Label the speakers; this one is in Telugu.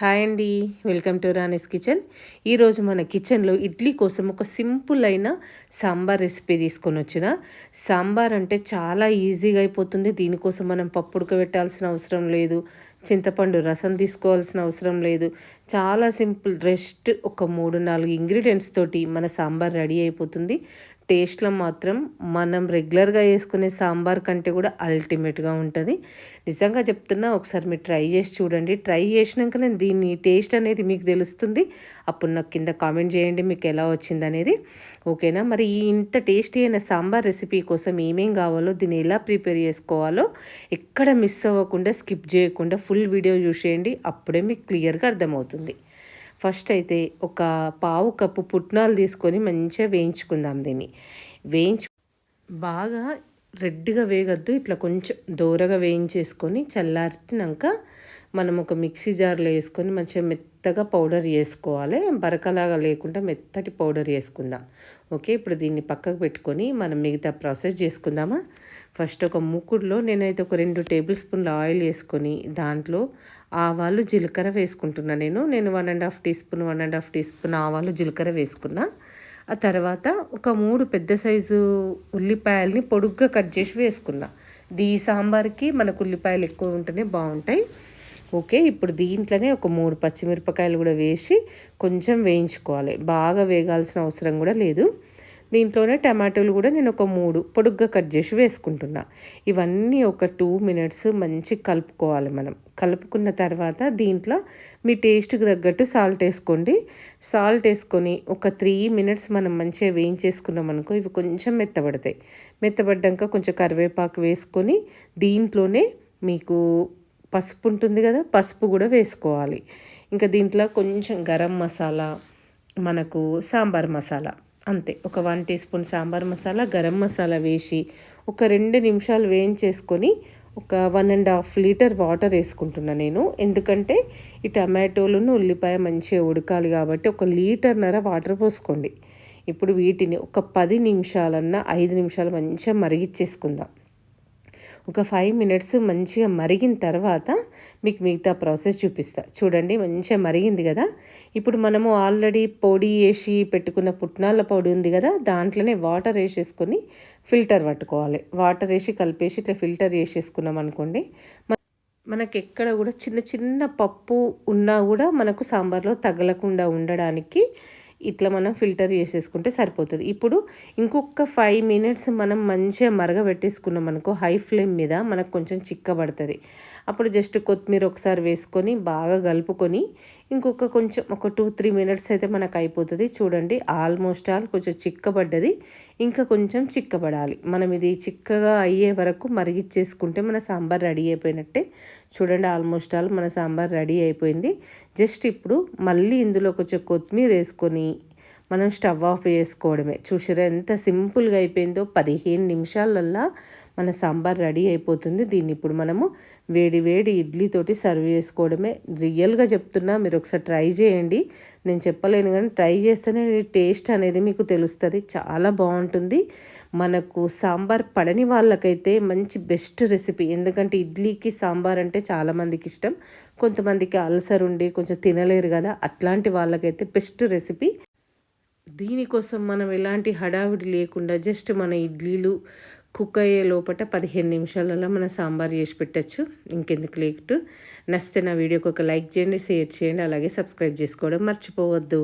Speaker 1: హాయ్ అండి. Welcome to Rani's kitchen. ఈరోజు మన కిచెన్లో ఇడ్లీ కోసం ఒక సింపుల్ అయిన సాంబార్ రెసిపీ తీసుకొని వచ్చిన. సాంబార్ అంటే చాలా ఈజీగా అయిపోతుంది. దీనికోసం మనం పప్పు ఉడకబెట్టాల్సిన అవసరం లేదు. చింతపండు రసం తీసుకోవాల్సిన అవసరం లేదు. చాలా సింపుల్ రెస్ట్ ఒక మూడు నాలుగు ఇంగ్రీడియంట్స్ తోటి మన సాంబార్ రెడీ అయిపోతుంది. టేస్ట్లో మాత్రం మనం రెగ్యులర్గా వేసుకునే సాంబార్ కంటే కూడా అల్టిమేట్గా ఉంటుంది. నిజంగా చెప్తున్నా ఒకసారి మీరు ట్రై చేసి చూడండి. ట్రై చేసినాక నేను దీన్ని టేస్ట్ అనేది మీకు తెలుస్తుంది. అప్పుడు నాకు కింద కామెంట్ చేయండి మీకు ఎలా వచ్చింది అనేది. ఓకేనా? మరి ఈ ఇంత టేస్టీ అయిన సాంబార్ రెసిపీ కోసం ఏమేం కావాలో దీన్ని ఎలా ప్రిపేర్ చేసుకోవాలో ఎక్కడ మిస్ అవ్వకుండా స్కిప్ చేయకుండా ఫుల్ వీడియో చూసేయండి. అప్పుడే మీకు క్లియర్గా అర్థమవుతుంది. ఫస్ట్ అయితే ఒక పావు కప్పు పుట్నాలు తీసుకొని మంచిగా వేయించుకుందాం దీన్ని. వేయించు బాగా రెడ్గా వేగద్దు ఇట్లా కొంచెం దూరగా వేయించేసుకొని చల్లారినాక మనం ఒక మిక్సీ జార్లో వేసుకొని మంచిగా మెత్తగా పౌడర్ చేసుకోవాలి. బరకలాగా లేకుండా మెత్తటి పౌడర్ వేసుకుందాం. ఓకే ఇప్పుడు దీన్ని పక్కకు పెట్టుకొని మనం మిగతా ప్రాసెస్ చేసుకుందామా? ఫస్ట్ ఒక మూకుడులో నేనైతే ఒక రెండు టేబుల్ స్పూన్ల ఆయిల్ వేసుకొని దాంట్లో ఆవాలు జీలకర్ర వేసుకుంటున్నా నేను. నేను one and half teaspoon one and half teaspoon ఆవాలు జీలకర్ర వేసుకున్నా. ఆ తర్వాత ఒక మూడు పెద్ద సైజు ఉల్లిపాయల్ని పొడుగ్గా కట్ చేసి వేసుకున్నా. దీ సాంబార్కి మనకు ఉల్లిపాయలు ఎక్కువ ఉంటేనే బాగుంటాయి. ఓకే ఇప్పుడు దీంట్లోనే ఒక మూడు పచ్చిమిరపకాయలు కూడా వేసి కొంచెం వేయించుకోవాలి. బాగా వేగాల్సిన అవసరం కూడా లేదు. దీంట్లోనే టమాటోలు కూడా నేను ఒక మూడు పొడుగ్గా కట్ చేసి వేసుకుంటున్నా. ఇవన్నీ ఒక టూ మినిట్స్ మంచి కలుపుకోవాలి మనం. కలుపుకున్న తర్వాత దీంట్లో మీ టేస్ట్కి తగ్గట్టు సాల్ట్ వేసుకోండి. సాల్ట్ వేసుకొని ఒక త్రీ మినిట్స్ మనం మంచిగా వేయించేసుకున్నాం అనుకో ఇవి కొంచెం మెత్తబడతాయి. మెత్తబడ్డాక కొంచెం కరివేపాకు వేసుకొని దీంట్లోనే మీకు పసుపు ఉంటుంది కదా పసుపు కూడా వేసుకోవాలి. ఇంకా దీంట్లో కొంచెం గరం మసాలా మనకు సాంబార్ మసాలా అంతే. ఒక one teaspoon sambar masala garam masala వేసి ఒక రెండు నిమిషాలు వేయించేసుకొని ఒక one and half litre water వేసుకుంటున్నా నేను. ఎందుకంటే ఈ టమాటోలను ఉల్లిపాయ మంచిగా ఉడకాలి కాబట్టి ఒక లీటర్నర వాటర్ పోసుకోండి. ఇప్పుడు వీటిని ఒక పది నిమిషాలన్నా ఐదు నిమిషాలు మంచిగా మరిగిచ్చేసుకుందాం ఒక ఫైవ్ మినిట్స్ మంచిగా మరిగిన తర్వాత మీకు మిగతా ప్రాసెస్ చూపిస్తా. చూడండి మంచిగా మరిగింది కదా? ఇప్పుడు మనము ఆల్రెడీ పొడి వేసి పెట్టుకున్న పుట్నాల పొడి ఉంది కదా? దాంట్లోనే వాటర్ వేసేసుకొని ఫిల్టర్ పట్టుకోవాలి. వాటర్ వేసి కలిపేసి ఇట్లా ఫిల్టర్ చేసేసుకున్నాం అనుకోండి మనకి ఎక్కడ కూడా చిన్న చిన్న పప్పు ఉన్నా కూడా మనకు సాంబార్లో తగలకుండా ఉండడానికి ఇట్లా మనం ఫిల్టర్ చేసేసుకుంటే సరిపోతుంది. ఇప్పుడు ఇంకొక ఫైవ్ మినిట్స్ మనం మంచిగా మరగబెట్టేసుకున్నాం అనుకో హై ఫ్లేమ్ మీద మనకు కొంచెం చిక్కబడుతుంది. అప్పుడు జస్ట్ కొత్తిమీర ఒకసారి వేసుకొని బాగా కలుపుకొని ఇంకొక కొంచెం ఒక టూ త్రీ మినిట్స్ అయితే మనకు అయిపోతుంది. చూడండి ఆల్మోస్ట్ ఆల్ కొంచెం చిక్కబడ్డది. ఇంకా కొంచెం చిక్కబడాలి. మనం ఇది చిక్కగా అయ్యే వరకు మరిగిచ్చేసుకుంటే మన సాంబార్ రెడీ అయిపోయినట్టే. చూడండి ఆల్మోస్ట్ ఆల్ మన సాంబార్ రెడీ అయిపోయింది. జస్ట్ ఇప్పుడు మళ్ళీ ఇందులో కొంచెం కొత్తిమీర వేసుకొని మనం స్టవ్ ఆఫ్ చేసుకోవడమే. చూసారా ఎంత సింపుల్గా అయిపోయిందో. పదిహేను నిమిషాలల్లా మన సాంబార్ రెడీ అయిపోతుంది. దీన్ని ఇప్పుడు మనము వేడి వేడి ఇడ్లీతోటి సర్వ్ చేసుకోవడమే. రియల్గా చెప్తున్నా మీరు ఒకసారి ట్రై చేయండి. నేను చెప్పలేను కానీ ట్రై చేస్తేనే టేస్ట్ అనేది మీకు తెలుస్తుంది. చాలా బాగుంటుంది. మనకు సాంబార్ పడని వాళ్ళకైతే మంచి బెస్ట్ రెసిపీ. ఎందుకంటే ఇడ్లీకి సాంబార్ అంటే చాలామందికి ఇష్టం. కొంతమందికి అల్సర్ ఉండి కొంచెం తినలేరు కదా. అట్లాంటి వాళ్ళకైతే బెస్ట్ రెసిపీ. దీనికోసం మనం ఎలాంటి హడావిడి లేకుండా జస్ట్ మన ఇడ్లీలు కుక్ అయ్యే లోపల పదిహేను నిమిషాలలో మనం సాంబార్ చేసి పెట్టచ్చు. ఇంకెందుకు లేటు. నచ్చితే నా వీడియోకి ఒక లైక్ చేయండి షేర్ చేయండి అలాగే సబ్స్క్రైబ్ చేసుకోవడం మర్చిపోవద్దు.